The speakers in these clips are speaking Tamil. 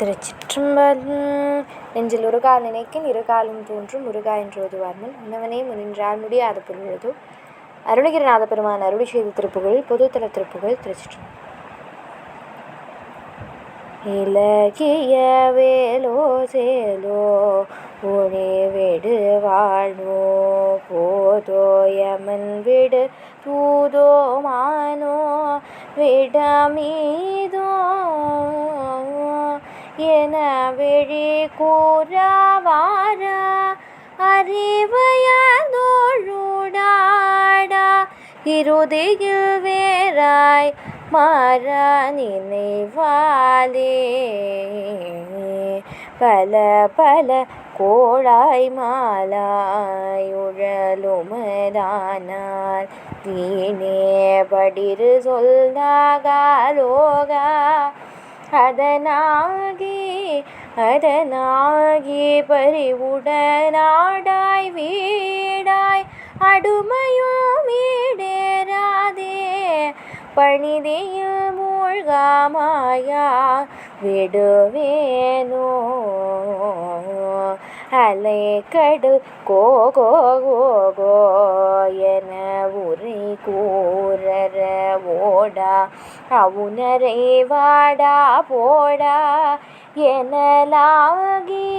திருச்சிற்றம்பலம். நெஞ்சில் உருகா நினைக்கின் இருகாலும் தோன்றும். முருகா என்று ஓதுவார்முன். முன்னவனே முனின்றால் முடியாத பொருளதோ அருணகிரிநாத பெருமான் அருளி செய்த திருப்புகழ் பொதுத்தல திருப்புகழ் திருச்சிற்றம்பலம். இலகிய வேலோ சேலோ ஒளி விடு வாழ்வோ போதோயமன் விடு தூதோ மானோ விடமீதோ என விழி கூறவார? அறிவையதோழுடாடா இறுதியில் வேறாய் மாற நினைவாலே பல பல கோழாய் மாலாய் உழலுமதானார் வீணே படிரு சொல்லாகாலோகா அதனாகி அதனாகி பறிவுடனாடாய் வீடாய் அடுமையோ ஈடேராதே பணிதியில் மூழ்காமாயா விடுவேனோ? அலை கடல் கோகோ கோகோ என உரை கூறற ஓடா அவுனரை வாடா போடா எனலாகி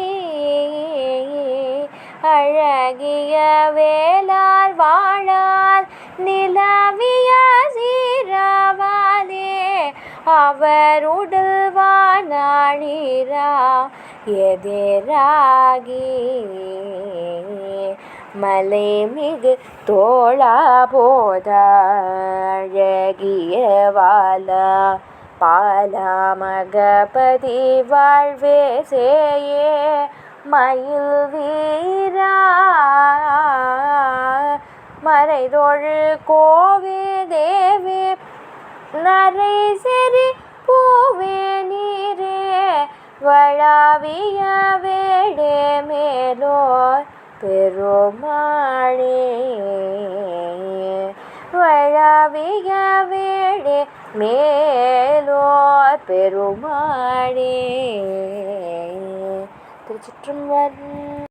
அழகிய வேளால் வாழால் நிலவிய சீராவாலே அவருடல் வானாழிரா எதிராகி மலை மிகு தோழா போத அழகிய வாலா பாலா மகபதி வாழ்வே சேயே மயில் வீரா மறைதொழு கோவே தேவே நரை செறி பூவே வளாவிய வேடே மேலோர் பெருமாளே. வளாவிய வேடே மேலோர் பெருமாளே. திருச்சிற்றம்பலம்